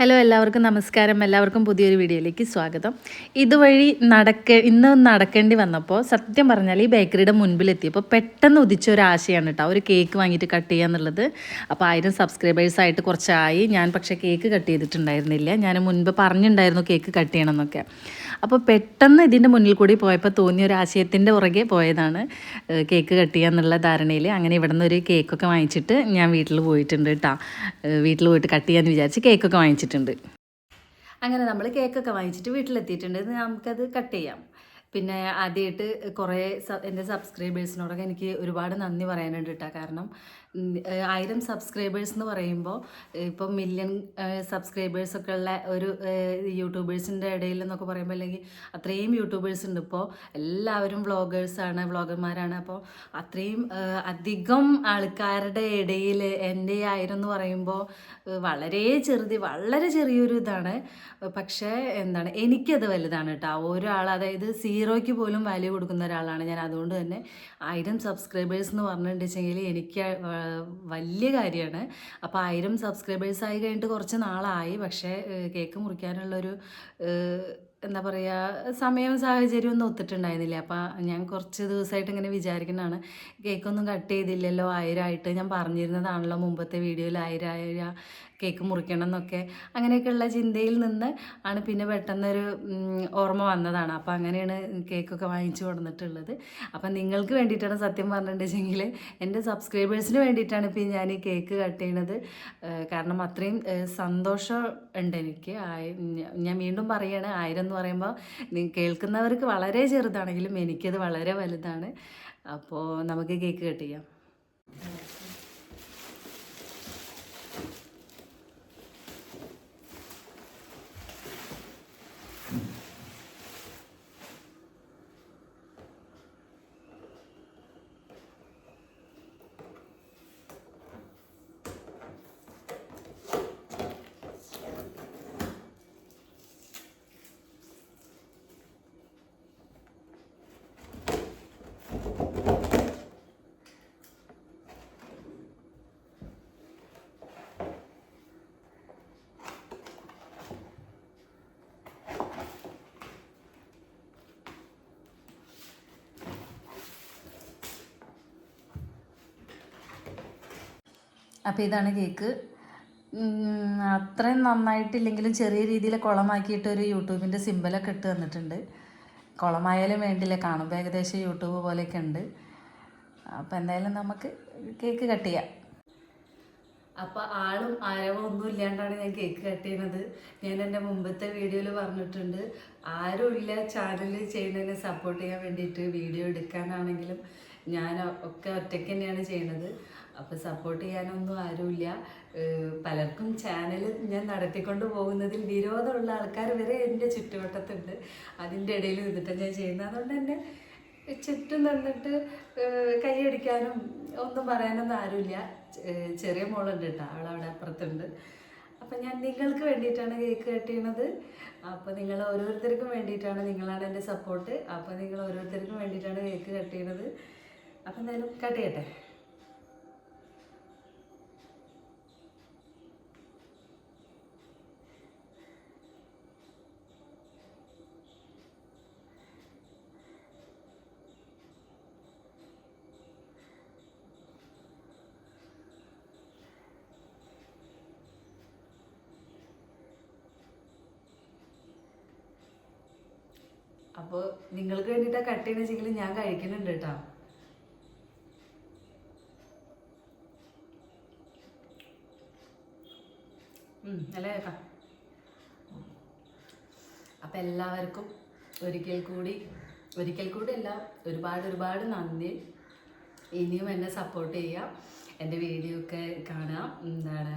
Hello എല്ലാവർക്കും നമസ്കാരം. എല്ലാവർക്കും പുതിയൊരു വീഡിയോയിലേക്ക് സ്വാഗതം. ഇതുവഴി നടക്ക ഇന്ന് നടക്കേണ്ടി വന്നപ്പോൾ സത്യം പറഞ്ഞാൽ ഈ ബേക്കറിയുടെ മുൻപിലെത്തിയപ്പോൾ പെട്ടെന്ന് ഉദിച്ച ഒരു ആശയാണ് കേട്ടോ ഒരു കേക്ക് വാങ്ങിയിട്ട് കട്ട് ചെയ്യുക എന്നുള്ളത്. അപ്പോൾ ആയിരം സബ്സ്ക്രൈബേഴ്സായിട്ട് കുറച്ചായി. ഞാൻ പക്ഷേ കേക്ക് കട്ട് ചെയ്തിട്ടുണ്ടായിരുന്നില്ല. ഞാൻ മുൻപ് പറഞ്ഞിട്ടുണ്ടായിരുന്നു കേക്ക് കട്ട് ചെയ്യണം എന്നൊക്കെ അപ്പോൾ പെട്ടെന്ന് ഇതിന്റെ മുന്നിൽ കൂടി പോയപ്പോൾ തോന്നിയ ഒരു ആശയത്തിന്റെ പുറകെ പോയതാണ് കേക്ക് കട്ട് ചെയ്യുക എന്നുള്ള ധാരണയിൽ അങ്ങനെ ഇവിടെ നിന്ന് ഒരു കേക്കൊക്കെ വാങ്ങിച്ചിട്ട് ഞാൻ വീട്ടിൽ പോയിട്ടുണ്ട് കേട്ടോ വീട്ടിൽ പോയിട്ട് കട്ട് ചെയ്യാമെന്ന് വിചാരിച്ച് കേക്കൊക്കെ വാങ്ങിച്ചിട്ടുണ്ട് അങ്ങനെ നമ്മൾ കേക്കൊക്കെ വാങ്ങിച്ചിട്ട് വീട്ടിലെത്തിയിട്ടുണ്ട്. നമുക്കത് കട്ട് ചെയ്യാം. പിന്നെ ആദ്യമായിട്ട് കുറേ എന്റെ സബ്സ്ക്രൈബേഴ്സിനോടൊക്കെ എനിക്ക് ഒരുപാട് നന്ദി പറയാനുണ്ട് കേട്ടോ കാരണം ആയിരം സബ്സ്ക്രൈബേഴ്സ് എന്ന് പറയുമ്പോൾ ഇപ്പം മില്യൺ സബ്സ്ക്രൈബേഴ്സ് ഒക്കെ ഉള്ള ഒരു യൂട്യൂബേഴ്സിന്റെ ഇടയിൽ എന്നൊക്കെ പറയുമ്പോൾ അല്ലെങ്കിൽ അത്രയും യൂട്യൂബേഴ്സ് ഉണ്ട്. ഇപ്പോൾ എല്ലാവരും വ്ളോഗേഴ്സാണ് വ്ളോഗർമാരാണ്. അപ്പോൾ അത്രയും അധികം ആൾക്കാരുടെ ഇടയിൽ എന്റെ ആയിരം എന്ന് പറയുമ്പോൾ വളരെ ചെറുത് വളരെ ചെറിയൊരു ഇതാണ്. പക്ഷേ എന്താണ് എനിക്കത് വലുതാണ് കേട്ടോ ഒരാൾ അതായത് സീറോയ്ക്ക് പോലും വാല്യൂ കൊടുക്കുന്ന ഒരാളാണ്. ഞാൻ അതുകൊണ്ട് തന്നെ ആയിരം സബ്സ്ക്രൈബേഴ്സ് എന്ന് പറഞ്ഞിട്ടുണ്ടെങ്കിൽ എനിക്ക് വലിയ കാര്യമാണ്. അപ്പോൾ ആയിരം സബ്സ്ക്രൈബേഴ്സ് ആയി കഴിഞ്ഞിട്ട് കുറച്ച് നാളായി. പക്ഷേ കേക്ക് മുറിക്കാനുള്ളൊരു എന്താ പറയുക സമയം സാഹചര്യം ഒന്നും ഒത്തിട്ടുണ്ടായിരുന്നില്ല. അപ്പോൾ ഞാൻ കുറച്ച് ദിവസമായിട്ട് ഇങ്ങനെ വിചാരിക്കുന്നതാണ് കേക്കൊന്നും കട്ട് ചെയ്തില്ലല്ലോ ആയിരമായിട്ട് ഞാൻ പറഞ്ഞിരുന്നതാണല്ലോ മുമ്പത്തെ വീഡിയോയിൽ ആയിരം ആയിരം കേക്ക് മുറിക്കണം എന്നൊക്കെ. അങ്ങനെയൊക്കെയുള്ള ചിന്തയിൽ നിന്ന് ആണ് പിന്നെ പെട്ടെന്നൊരു ഓർമ്മ വന്നതാണ്. അപ്പോൾ അങ്ങനെയാണ് കേക്കൊക്കെ വാങ്ങിച്ചു കൊടുത്തിട്ടുള്ളത് അപ്പം നിങ്ങൾക്ക് വേണ്ടിയിട്ടാണ് സത്യം പറഞ്ഞിട്ടുണ്ടെങ്കിൽ എന്റെ സബ്സ്ക്രൈബേഴ്സിന് വേണ്ടിയിട്ടാണ് ഇപ്പം ഞാൻ ഈ കേക്ക് കട്ട് ചെയ്യണത്. കാരണം അത്രയും സന്തോഷം ഉണ്ട് എനിക്ക്. ഞാൻ വീണ്ടും പറയുകയാണ് ആയിരം എന്ന് പറയുമ്പോൾ കേൾക്കുന്നവർക്ക് വളരെ ചെറുതാണെങ്കിലും എനിക്കത് വളരെ വലുതാണ്. അപ്പോൾ നമുക്ക് കേക്ക് കട്ട് ചെയ്യാം. അപ്പോൾ ഇതാണ് കേക്ക്. അത്രയും നന്നായിട്ടില്ലെങ്കിലും ചെറിയ രീതിയിൽ കുളമാക്കിയിട്ട് ഒരു യൂട്യൂബിന്റെ സിമ്പലൊക്കെ ഇട്ട് തന്നിട്ടുണ്ട്. കുളമായാലും വേണ്ടില്ല കാണുമ്പോൾ ഏകദേശം യൂട്യൂബ് പോലെയൊക്കെ ഉണ്ട്. അപ്പോൾ എന്തായാലും നമുക്ക് കേക്ക് കട്ട് ചെയ്യാം. അപ്പോൾ ആളും ആരവും ഒന്നും ഇല്ലാണ്ടാണ് ഞാൻ കേക്ക് കട്ട് ചെയ്യുന്നത് ഞാൻ എന്റെ മുമ്പത്തെ വീഡിയോയിൽ പറഞ്ഞിട്ടുണ്ട് ആരും ഇല്ല ചാനൽ ചെയ്യുന്നതിനെ സപ്പോർട്ട് ചെയ്യാൻ വേണ്ടിയിട്ട് വീഡിയോ എടുക്കാനാണെങ്കിലും ഞാൻ ഒക്കെ ഒറ്റയ്ക്ക് തന്നെയാണ് ചെയ്യുന്നത് അപ്പോൾ സപ്പോർട്ട് ചെയ്യാനൊന്നും ആരുമില്ല. പലർക്കും ചാനൽ ഞാൻ നടത്തിക്കൊണ്ട് പോകുന്നതിൽ വിരോധമുള്ള ആൾക്കാർ വരെ എന്റെ ചുറ്റുവട്ടത്തുണ്ട്. അതിന്റെ ഇടയിൽ നിന്നിട്ട് ഞാൻ ചെയ്യുന്നത്. അതുകൊണ്ട് തന്നെ ചുറ്റും നിന്നിട്ട് കൈയടിക്കാനും ഒന്നും പറയാനൊന്നും ആരുമില്ല. ചെറിയ മോളുണ്ട് കേട്ടോ. അവളവിടെ അപ്പുറത്തുണ്ട്. അപ്പം ഞാൻ നിങ്ങൾക്ക് വേണ്ടിയിട്ടാണ് കേക്ക് കട്ട് ചെയ്യണത്. അപ്പോൾ നിങ്ങൾ ഓരോരുത്തർക്കും വേണ്ടിയിട്ടാണ് നിങ്ങളാണ് എന്റെ സപ്പോർട്ട് അപ്പോൾ നിങ്ങൾ ഓരോരുത്തർക്കും വേണ്ടിയിട്ടാണ് കേക്ക് കട്ട് ചെയ്യണത്. അപ്പം എന്തായാലും കട്ട് ചെയ്യട്ടെ. അപ്പോൾ നിങ്ങൾക്ക് വേണ്ടിയിട്ടാണ് കട്ട് ചെയ്യണമെങ്കിൽ ഞാൻ കഴിക്കുന്നുണ്ട് കേട്ടോ. ഉം, നല്ല കേക്കാം. അപ്പം എല്ലാവർക്കും ഒരിക്കൽ കൂടി ഒരിക്കൽ കൂടി അല്ല ഒരുപാട് ഒരുപാട് നന്ദി. ഇനിയും എന്നെ സപ്പോർട്ട് ചെയ്യുക എന്റെ വീഡിയോ ഒക്കെ കാണാം. എന്താണ്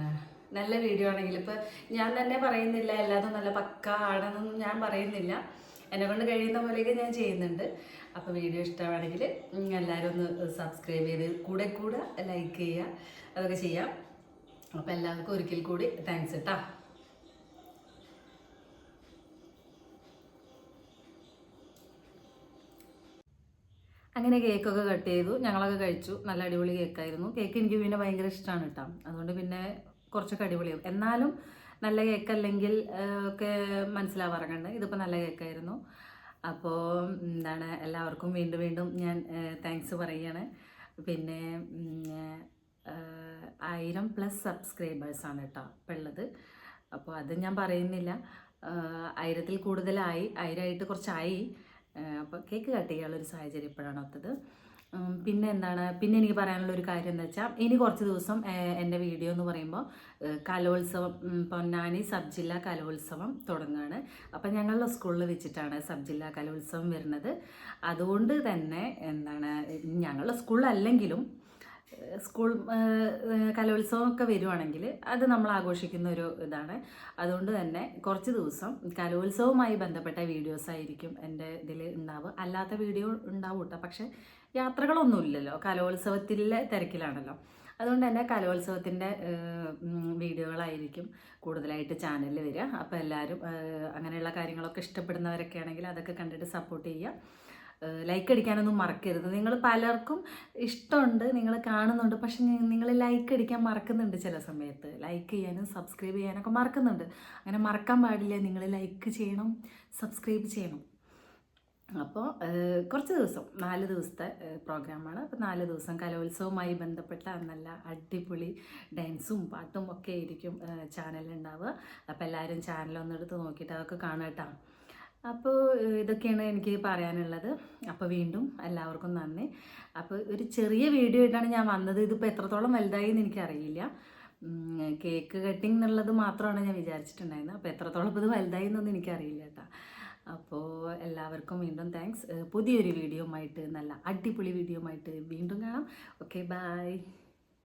നല്ല വീഡിയോ ആണെങ്കിൽ ഇപ്പം ഞാൻ തന്നെ പറയുന്നില്ല എല്ലാതും നല്ല പക്ക ആണെന്നൊന്നും ഞാൻ പറയുന്നില്ല. എന്നെ കൊണ്ട് കഴിയുന്ന പോലെയൊക്കെ ഞാൻ ചെയ്യുന്നുണ്ട്. അപ്പോൾ വീഡിയോ ഇഷ്ടമാണെങ്കിൽ എല്ലാവരും ഒന്ന് സബ്സ്ക്രൈബ് ചെയ്ത് കൂടെ കൂടെ ലൈക്ക് ചെയ്യുക. അതൊക്കെ ചെയ്യാം. അപ്പോൾ എല്ലാവർക്കും ഒരിക്കൽ കൂടി താങ്ക്സ് കേട്ടോ അങ്ങനെ കേക്കൊക്കെ കട്ട് ചെയ്തു. ഞങ്ങളൊക്കെ കഴിച്ചു. നല്ല അടിപൊളി കേക്കായിരുന്നു കേക്ക് എനിക്ക് പിന്നെ ഭയങ്കര ഇഷ്ടമാണ് കേട്ടോ അതുകൊണ്ട് പിന്നെ കുറച്ചൊക്കെ അടിപൊളിയാവും എന്നാലും നല്ല കേക്ക് അല്ലെങ്കിൽ ഒക്കെ മനസ്സിലാവാറുണ്ട് ഇതിപ്പോൾ നല്ല കേക്കായിരുന്നു. അപ്പോൾ എന്താണ് എല്ലാവർക്കും വീണ്ടും വീണ്ടും ഞാൻ താങ്ക്സ് പറയുകയാണ് പിന്നെ ആയിരം പ്ലസ് സബ്സ്ക്രൈബേഴ്സാണ് കേട്ടോ ഇപ്പം ഉള്ളത് അപ്പോൾ അത് ഞാൻ പറയുന്നില്ല. ആയിരത്തിൽ കൂടുതലായി ആയിരമായിട്ട് കുറച്ചായി. അപ്പോൾ കേക്ക് കട്ട് ചെയ്യാനുള്ളൊരു സാഹചര്യം ഇപ്പോഴാണ് ഒത്തത്. പിന്നെ എന്താണ്? പിന്നെ എനിക്ക് പറയാനുള്ള ഒരു കാര്യം എന്താ വെച്ചാൽ ഇനി കുറച്ച് ദിവസം എന്റെ വീഡിയോ എന്ന് പറയുമ്പോൾ കലോത്സവം പൊന്നാനി സബ് ജില്ലാ കലോത്സവം തുടങ്ങുകയാണ് അപ്പം ഞങ്ങളുടെ സ്കൂളിൽ വെച്ചിട്ടാണ് സബ് ജില്ലാ കലോത്സവം വരുന്നത്. അതുകൊണ്ട് തന്നെ എന്താണ് ഞങ്ങളുടെ സ്കൂളിലല്ലെങ്കിലും സ്കൂൾ കലോത്സവമൊക്കെ കലോത്സവം വരുവാണെങ്കിൽ അത് നമ്മൾ ആഘോഷിക്കുന്ന ഒരു ഇതാണ്. അതുകൊണ്ട് തന്നെ കുറച്ച് ദിവസം കലോത്സവവുമായി ബന്ധപ്പെട്ട വീഡിയോസ് ആയിരിക്കും എന്റെ ഇതിൽ ഉണ്ടാവുക. അല്ലാത്ത വീഡിയോ ഉണ്ടാവും കേട്ടോ പക്ഷേ യാത്രകളൊന്നും ഇല്ലല്ലോ. കലോത്സവത്തിലെ തിരക്കിലാണല്ലോ. അതുകൊണ്ട് തന്നെ കലോത്സവത്തിന്റെ വീഡിയോകളായിരിക്കും കൂടുതലായിട്ട് ചാനലിൽ വരിക. അപ്പോൾ എല്ലാവരും അങ്ങനെയുള്ള കാര്യങ്ങളൊക്കെ ഇഷ്ടപ്പെടുന്നവരൊക്കെ ആണെങ്കിൽ അതൊക്കെ കണ്ടിട്ട് സപ്പോർട്ട് ചെയ്യുക. ലൈക്ക് അടിക്കാനൊന്നും മറക്കരുത്. നിങ്ങൾ പലർക്കും ഇഷ്ടമുണ്ട് നിങ്ങൾ കാണുന്നുണ്ട് പക്ഷേ നിങ്ങൾ ലൈക്ക് അടിക്കാൻ മറക്കുന്നുണ്ട് ചില സമയത്ത്. ലൈക്ക് ചെയ്യാനും സബ്സ്ക്രൈബ് ചെയ്യാനൊക്കെ മറക്കുന്നുണ്ട്. അങ്ങനെ മറക്കാൻ പാടില്ല. നിങ്ങൾ ലൈക്ക് ചെയ്യണം സബ്സ്ക്രൈബ് ചെയ്യണം. അപ്പോൾ കുറച്ച് ദിവസം നാല് ദിവസത്തെ പ്രോഗ്രാമാണ് അപ്പോൾ നാല് ദിവസം കലോത്സവവുമായി ബന്ധപ്പെട്ട നല്ല അടിപൊളി ഡാൻസും പാട്ടും ഒക്കെ ആയിരിക്കും ചാനലുണ്ടാവുക അപ്പോൾ എല്ലാവരും ചാനലൊന്നെടുത്ത് നോക്കിയിട്ട് അതൊക്കെ കാണാം അപ്പോൾ ഇതൊക്കെയാണ് എനിക്ക് പറയാനുള്ളത്. അപ്പോൾ വീണ്ടും എല്ലാവർക്കും നന്ദി. അപ്പോൾ ഒരു ചെറിയ വീഡിയോ ആയിട്ടാണ് ഞാൻ വന്നത്. ഇതിപ്പോൾ എത്രത്തോളം വലുതായി എന്ന് എനിക്കറിയില്ല. കേക്ക് കട്ടിംഗ് എന്നുള്ളത് മാത്രമാണ് ഞാൻ വിചാരിച്ചിട്ടുണ്ടായിരുന്നത്. അപ്പോൾ എത്രത്തോളം ഇത് വലുതായി എന്നൊന്നും എനിക്കറിയില്ല കേട്ടോ. അപ്പോൾ എല്ലാവർക്കും വീണ്ടും താങ്ക്സ്. പുതിയൊരു വീഡിയോ ആയിട്ട് നല്ല അടിപൊളി വീഡിയോ ആയിട്ട് വീണ്ടും കാണാം. Okay bye.